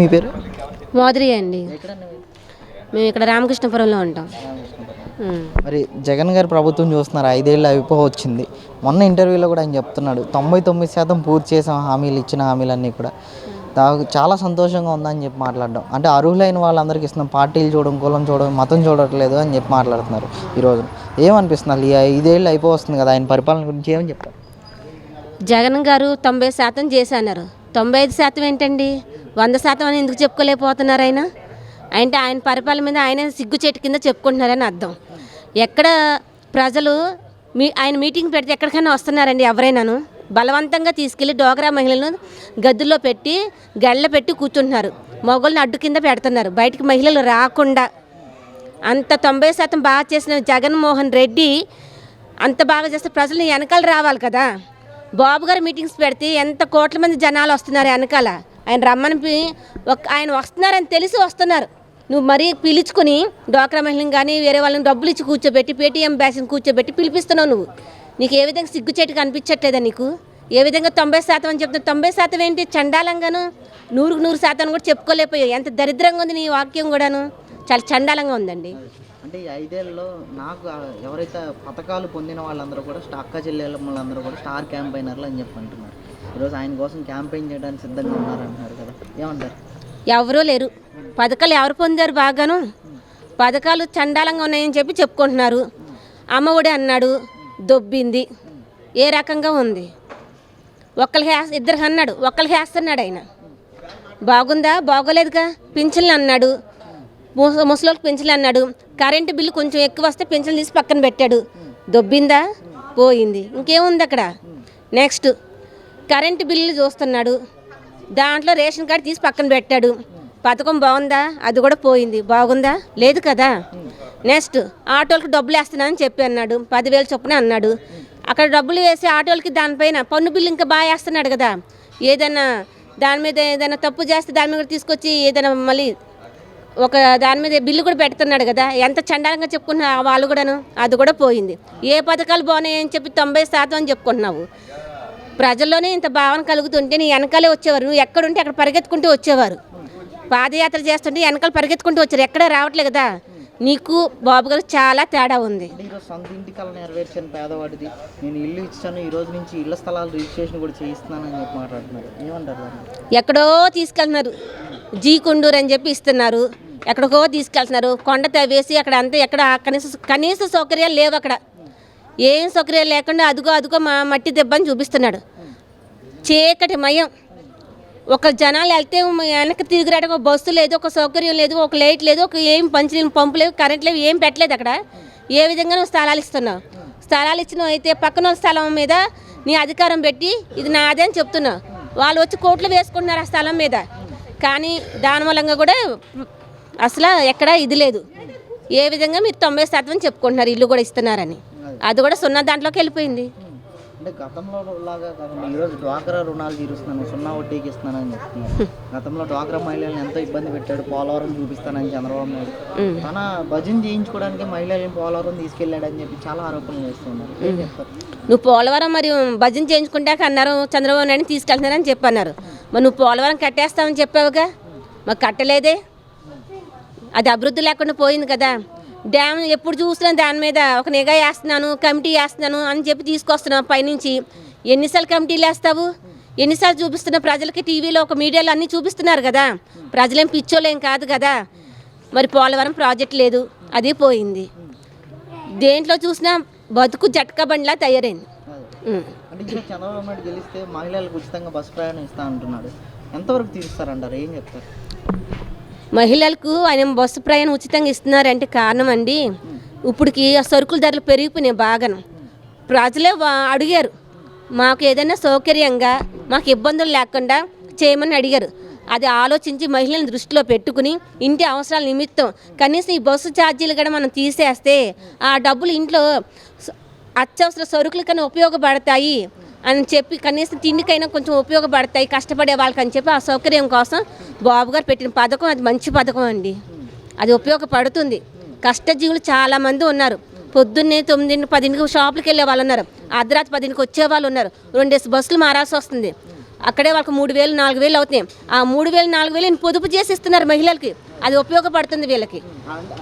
మీ పేరు? మాధురి అండి. మేము ఇక్కడ రామకృష్ణపురంలో ఉంటాం. మరి జగన్ గారి ప్రభుత్వం చూస్తున్నారు ఐదేళ్ళు అయిపో వచ్చింది. మొన్న ఇంటర్వ్యూలో కూడా ఆయన చెప్తున్నాడు తొంభై తొమ్మిది శాతం పూర్తి చేసాం హామీలు ఇచ్చిన హామీలన్నీ కూడా. చాలా సంతోషంగా ఉందని చెప్పి మాట్లాడడం. అంటే అర్హులైన వాళ్ళందరికీ ఇస్తున్నాం పార్టీలు చూడడం కులం చూడడం మతం చూడట్లేదు అని చెప్పి మాట్లాడుతున్నారు ఈరోజు ఏమనిపిస్తుంది ఈ ఐదేళ్ళు అయిపో వస్తుంది కదా ఆయన పరిపాలన గురించి ఏమని చెప్తారు? జగన్ గారు తొంభై శాతం చేశాన్నారు తొంభై ఐదు శాతం ఏంటండి? వంద శాతం అని ఎందుకు చెప్పుకోలేకపోతున్నారు ఆయన? అంటే ఆయన పరిపాలన మీద ఆయన సిగ్గు చెట్టు కింద చెప్పుకుంటున్నారని అర్థం. ఎక్కడ ప్రజలు మీ ఆయన మీటింగ్ పెడితే ఎక్కడికైనా వస్తున్నారండి ఎవరైనాను? బలవంతంగా తీసుకెళ్ళి డోగ్రా మహిళలను గదుల్లో పెట్టి గళ్ళ పెట్టి కూర్చుంటున్నారు. మొగోళ్ళని అడ్డు కింద పెడుతున్నారు. బయటికి మహిళలు రాకుండా. అంత తొంభై శాతం బాగా చేసిన జగన్మోహన్ రెడ్డి అంత బాగా చేస్తే ప్రజలు వెనకాల రావాలి కదా? బాబు గారు మీటింగ్స్ పెడితే ఎంత కోట్ల మంది జనాలు వస్తున్నారు వెనకాల. ఆయన రమ్మని ఆయన వస్తున్నారని తెలిసి వస్తున్నారు. నువ్వు మరీ పిలుచుకుని డోక్రా మహిళని కానీ వేరే వాళ్ళని డబ్బులు ఇచ్చి కూర్చోబెట్టి పేటీఎం బ్యాసిని కూర్చోబెట్టి పిలిపిస్తున్నావు నువ్వు. నీకు ఏ విధంగా సిగ్గుచేటు కనిపించట్లేదా నీకు? ఏ విధంగా తొంభై శాతం అని చెప్తున్నా తొంభై శాతం ఏంటి? చండాలంగాను నూరుకు నూరు శాతం కూడా చెప్పుకోలేకపోయావు. ఎంత దరిద్రంగా ఉంది నీ వాక్యం కూడాను. చాలా చండాలంగా ఉందండి. అంటే ఈ ఐదేళ్ళలో నాకు ఎవరైతే పథకాలు పొందిన వాళ్ళందరూ కూడా అక్క చెల్లెళ్ళమ్మలందరూ కూడా స్టార్ క్యాంపైనర్లు అని చెప్పి అంటున్నారు. ఈరోజు ఆయన కోసం క్యాంపెయిన్ చేయడానికి సిద్ధంగా ఉన్నారంటున్నారు కదా ఏమంటారు? ఎవరూ లేరు. పథకాలు ఎవరు పొందారు బాగాను? పథకాలు చండాలంగా ఉన్నాయని చెప్పి చెప్పుకుంటున్నారు. అమ్మఒడి అన్నాడు దొబ్బింది. ఏ రకంగా ఉంది? ఒక్కరికి వేస్ ఇద్దరికి అన్నాడు ఒక్కరికి వేస్తున్నాడు ఆయన. బాగుందా? బాగోలేదుగా? పింఛన్లు అన్నాడు. ముసలోళ్ళకి పింఛన్లు అన్నాడు. కరెంటు బిల్లు కొంచెం ఎక్కువ వస్తే పింఛన్లు తీసి పక్కన పెట్టాడు. దొబ్బిందా? పోయింది. ఇంకేముంది అక్కడ? నెక్స్ట్. కరెంటు బిల్లు చూస్తున్నాడు. దాంట్లో రేషన్ కార్డు తీసి పక్కన పెట్టాడు. పథకం బాగుందా? అది కూడా పోయింది. బాగుందా? లేదు కదా? నెక్స్ట్. ఆటోలకు డబ్బులు వేస్తున్నానని చెప్పి అన్నాడు. పదివేలు చొప్పున అన్నాడు. అక్కడ డబ్బులు వేసి ఆటోలకి దానిపైన పన్ను బిల్లు ఇంకా బాగా వేస్తున్నాడు కదా. ఏదైనా దాని మీద ఏదైనా తప్పు చేస్తే దాని మీద తీసుకొచ్చి ఏదైనా మళ్ళీ ఒక దాని మీద బిల్లు కూడా పెడుతున్నాడు కదా ఎంత చండాలంగా చెప్పుకుంటున్నా వాళ్ళు కూడాను? అది కూడా పోయింది. ఏ పథకాలు బాగున్నాయని చెప్పి తొంభై శాతం అని చెప్పుకుంటున్నావు. ప్రజల్లోనే ఇంత భావన కలుగుతుంటే నీ వెనకాలే వచ్చేవారు. నువ్వు ఎక్కడుంటే అక్కడ పరిగెత్తుకుంటూ వచ్చేవారు. పాదయాత్ర చేస్తుంటే వెనకాల పరిగెత్తుకుంటూ వచ్చారు. ఎక్కడ రావట్లేదు కదా. నీకు బాబు గారు చాలా తేడా ఉంది. అంటే ఈరోజు సొంత ఇంటి కళ నెరవేర్చాను పేదవాడిది. నేను ఇల్లు ఇచ్చాను ఈ రోజు నుంచి ఇళ్ళ స్థలాలు రిజిస్ట్రేషన్ కూడా చెప్పి మాట్లాడుతున్నారు. ఏమంటారు ఎక్కడో తీసుకెళ్తున్నారు. జీ కొండూరు అని చెప్పి ఇస్తున్నారు. ఎక్కడికో తీసుకెళ్తున్నారు. కొండ తవ్వేసి అక్కడ అంతా ఎక్కడ కనీస కనీస సౌకర్యాలు లేవు అక్కడ. ఏం సౌకర్యాలు లేకుండా అదుగో అదుగో మా మట్టి దెబ్బని చూపిస్తున్నాడు. చీకటి మయం. ఒక జనాలు వెళ్తే వెనక్కి తిరిగి ఒక బస్సు లేదు ఒక సౌకర్యం లేదు ఒక లైట్ లేదు ఒక ఏం పంచు పంపు లేవు కరెంట్ లేవు ఏం పెట్టలేదు అక్కడ. ఏ విధంగా నువ్వు స్థలాలు ఇస్తున్నావు? స్థలాలు ఇచ్చినావు అయితే పక్కన స్థలం మీద నీ అధికారం పెట్టి ఇది నాదే అని చెప్తున్నావు. వాళ్ళు వచ్చి కోట్లు వేసుకుంటున్నారు ఆ స్థలం మీద. కానీ దాని మూలంగా కూడా అసలు ఎక్కడ ఇది లేదు. ఏ విధంగా మీరు తొంభై శాతం చెప్పుకుంటున్నారు ఇల్లు కూడా ఇస్తున్నారని. అది కూడా సున్నా దాంట్లోకి వెళ్ళిపోయింది. అంటే గతంలో లాగా కాకుండా ఈరోజు డ్వాక్రా రుణాలు తీరుస్తున్నాను సున్నా వడ్డీకి ఇస్తున్నానని గతంలో డ్వాక్రా మహిళలను ఎంతో ఇబ్బంది పెట్టాడు పోలవరం చూపిస్తానని చంద్రబాబు నాయుడు. ఉమ్. తన భజన చేయించుకోవడానికి మహిళలను పోలవరం తీసుకెళ్ళాడని చెప్పి చాలా ఆరోపణలు చేస్తున్నారు. నువ్వు పోలవరం మరి భజన చేయించుకుంటాక అన్నారు చంద్రబాబు నాయుడు తీసుకెళ్తున్నారని చెప్పన్నారు. మరి నువ్వు పోలవరం కట్టేస్తామని చెప్పావుగా? మాకు కట్టలేదే? అది అభివృద్ధి లేకుండా పోయింది కదా. డ్యామ్ ఎప్పుడు చూసినా దాని మీద ఒక నిఘా వేస్తున్నాను కమిటీ వేస్తున్నాను అని చెప్పి తీసుకొస్తున్నావు పైనుంచి. ఎన్నిసార్లు కమిటీలు వేస్తావు? ఎన్నిసార్లు చూపిస్తున్నా ప్రజలకి టీవీలో ఒక మీడియాలో అన్నీ చూపిస్తున్నారు కదా. ప్రజలేం పిచ్చోలేం కాదు కదా. మరి పోలవరం ప్రాజెక్ట్ లేదు అది పోయింది. దేంట్లో చూసినా బతుకు జట్కా బండిలా తయారైంది. అంటే చంద్రబాబు నాయుడు గెలిస్తే మహిళలకు ఉచితంగా బస్సు ప్రయాణం ఇస్తా అంటున్నాడు. ఎంతవరకు తీరుస్తారంటారు ఏం చెప్తారు? మహిళలకు ఆయన బస్సు ప్రయాణం ఉచితంగా ఇస్తున్నారంటే కారణం అండి ఇప్పటికి ఆ సరుకుల ధరలు పెరిగిపోయినాయి బాగాను. ప్రజలే అడిగారు. మాకు ఏదైనా సౌకర్యంగా మాకు ఇబ్బందులు లేకుండా చేయమని అడిగారు. అది ఆలోచించి మహిళలను దృష్టిలో పెట్టుకుని ఇంటి అవసరాల నిమిత్తం కనీసం ఈ బస్సు ఛార్జీలు కూడా మనం తీసేస్తే ఆ డబ్బులు ఇంట్లో అత్యవసర సరుకులకైనా ఉపయోగపడతాయి అని చెప్పి కనీసం తిండికైనా కొంచెం ఉపయోగపడతాయి కష్టపడే వాళ్ళకి అని చెప్పి ఆ సౌకర్యం కోసం బాబు గారు పెట్టిన పథకం అది మంచి పథకం అండి. అది ఉపయోగపడుతుంది. కష్టజీవులు చాలామంది ఉన్నారు. పొద్దున్నే తొమ్మిది పదింటికి షాపులకు వెళ్ళే వాళ్ళు ఉన్నారు. అర్ధరాత్రి పదింటికి వచ్చే వాళ్ళు ఉన్నారు. రెండేసి బస్సులు మారాల్సి వస్తుంది. అక్కడే వాళ్ళకి మూడు వేలు నాలుగు వేలు అవుతున్నాయి ఆ మూడు వేలు నాలుగు వేలు పొదుపు చేసి ఇస్తున్నారు మహిళలకి. అది ఉపయోగపడుతుంది వీళ్ళకి.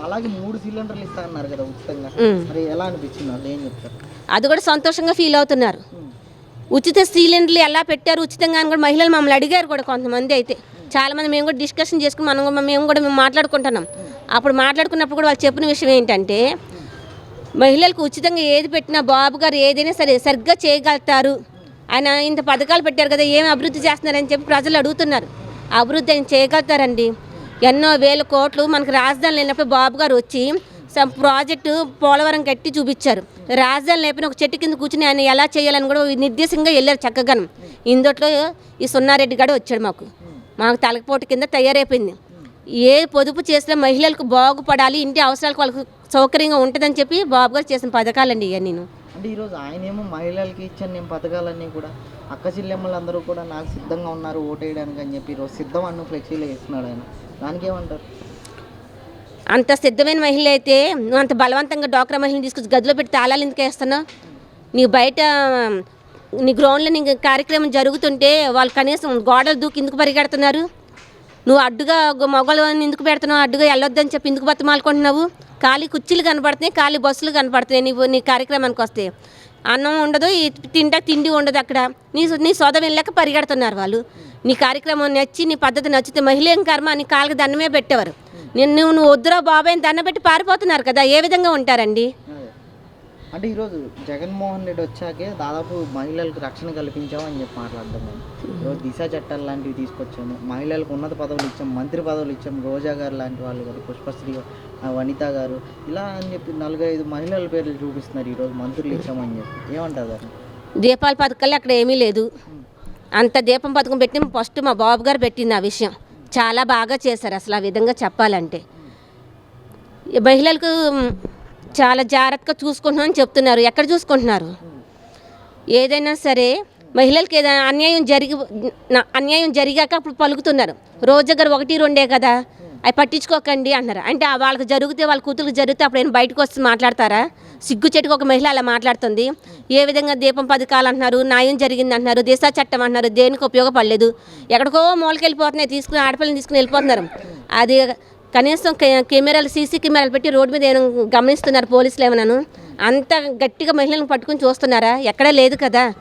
అలాగే మూడు సిలిండర్లు ఇస్తా అన్నారు కదా ఉచితంగా. మరి ఎలా అనిపించింది? ఏం చెప్తారు? అది కూడా సంతోషంగా ఫీల్ అవుతున్నారు. ఉచిత సిలిండర్లు ఎలా పెట్టారు ఉచితంగా అని కూడా మహిళలు మమ్మల్ని అడిగారు కూడా కొంతమంది అయితే. చాలా మంది మేము కూడా డిస్కషన్ చేసుకుని మనం మేము కూడా మేము మాట్లాడుకుంటున్నాం. అప్పుడు మాట్లాడుకున్నప్పుడు కూడా వాళ్ళు చెప్పిన విషయం ఏంటంటే మహిళలకు ఉచితంగా ఏది పెట్టినా బాబు గారు ఏదైనా సరే సరిగ్గా చేయగలుగుతారు. ఆయన ఇంత పథకాలు పెట్టారు కదా ఏమి అభివృద్ధి చేస్తున్నారని చెప్పి ప్రజలు అడుగుతున్నారు. అభివృద్ధి ఆయన చేయగలుగుతారండి. ఎన్నో వేల కోట్లు మనకు రాజధాని లేనప్పుడు బాబు గారు వచ్చి ప్రాజెక్టు పోలవరం కట్టి చూపించారు. రాజధాని లేపిన ఒక చెట్టు కింద కూర్చుని ఆయన ఎలా చేయాలని కూడా నిర్దేశంగా వెళ్ళారు చక్కగా ఇందుట్లో ఈ సున్నారెడ్డి గడ వచ్చాడు మాకు. మాకు తలకపోటు కింద తయారైపోయింది. ఏ పొదుపు చేసినా మహిళలకు బాగుపడాలి ఇంటి అవసరాలకు వాళ్ళకు సౌకర్యంగా ఉంటుందని చెప్పి బాబు గారు చేసిన పథకాలండి ఇవన్నీ నేను అంటే ఈరోజు ఆయనేమో మహిళలకి ఇచ్చాను నేను పథకాలన్నీ కూడా అక్క చెల్లెమ్మలు అందరూ కూడా నాకు సిద్ధంగా ఉన్నారు ఓటేయడానికి అని చెప్పి ఈరోజు సిద్ధం అన్న ఫ్లెక్సీలో వేస్తున్నాడు ఆయన. దానికి ఏమంటారు అంత సిద్ధమైన మహిళ అయితే నువ్వు అంత బలవంతంగా డోక్రా మహిళని తీసుకొచ్చి గదిలో పెట్టి తాళాలు ఎందుకు వేస్తున్నావు? నీ బయట నీ గ్రౌండ్లో నీకు కార్యక్రమం జరుగుతుంటే వాళ్ళు కనీసం గోడలు దూకి ఎందుకు పరిగెడుతున్నారు? నువ్వు అడ్డుగా మొగలు ఎందుకు పెడుతున్నావు? అడ్డుగా వెళ్ళొద్దని చెప్పి ఎందుకు బతిమాలుకుంటున్నావు? ఖాళీ కుర్చీలు కనపడుతున్నాయి ఖాళీ బస్సులు కనపడుతున్నాయి నీవు నీ కార్యక్రమానికి వస్తే. అన్నం ఉండదు ఈ తింటా తిండి ఉండదు అక్కడ. నీ నీ సోదం వెళ్ళాక పరిగెడుతున్నారు వాళ్ళు. నీ కార్యక్రమం నచ్చి నీ పద్ధతి నచ్చితే మహిళ ఏం కర్మ? నీ కాళ్ళకి దండమే పెట్టేవారు. నేను నువ్వు నువ్వు వద్దురా బాబాయ్ దండ దండం పెట్టి పారిపోతున్నారు కదా ఏ విధంగా ఉంటారండి? అంటే ఈరోజు జగన్మోహన్ రెడ్డి వచ్చాకే దాదాపు మహిళలకు రక్షణ కల్పించాము అని చెప్పి మాట్లాడదాం మేము. ఈరోజు దిశ చట్టాలు లాంటివి తీసుకొచ్చాము. మహిళలకు ఉన్నత పదవులు ఇచ్చాము మంత్రి పదవులు ఇచ్చాం రోజా గారు లాంటి వాళ్ళు గారు పుష్పశ్రీ వనిత గారు. ఇలా అని చెప్పి నలుగైదు మహిళల పేర్లు చూపిస్తున్నారు ఈరోజు మంత్రులు ఇచ్చామని చెప్పి. ఏమంటారు దాన్ని? దీపాల పథకాలు అక్కడ ఏమీ లేదు. అంత దీపం పథకం పెట్టి ఫస్ట్ మా బాబు గారు పెట్టింది ఆ విషయం. చాలా బాగా చేశారు అసలు ఆ విధంగా చెప్పాలంటే. మహిళలకు చాలా జాగ్రత్తగా చూసుకుంటున్నామని చెప్తున్నారు. ఎక్కడ చూసుకుంటున్నారు? ఏదైనా సరే మహిళలకు ఏదైనా అన్యాయం జరిగి అన్యాయం జరిగాక అప్పుడు పలుకుతున్నారు. రోజు దగ్గర ఒకటి రెండే కదా? అవి పట్టించుకోకండి అంటున్నారు. అంటే వాళ్ళకి జరిగితే వాళ్ళ కూతురికి జరిగితే అప్పుడు ఏమైనా బయటకు వస్తే మాట్లాడతారా? సిగ్గు చెట్టుకు ఒక మహిళ అలా మాట్లాడుతుంది. ఏ విధంగా దీపం పథకాలు అంటున్నారు? న్యాయం జరిగింది అంటున్నారు. దేశా చట్టం అంటున్నారు. దేనికి ఉపయోగపడలేదు. ఎక్కడికో మూలకెళ్ళిపోతున్నాయి తీసుకుని ఆడపిల్లని తీసుకుని వెళ్ళిపోతున్నారు. అది కనీసం కె- కెమెరాలు సీసీ కెమెరాలు పెట్టి రోడ్డు మీద ఏమైనా గమనిస్తున్నారు పోలీసులు ఏమన్నాను అంత గట్టిగా మహిళలను పట్టుకుని చూస్తున్నారా? ఎక్కడా లేదు కదా.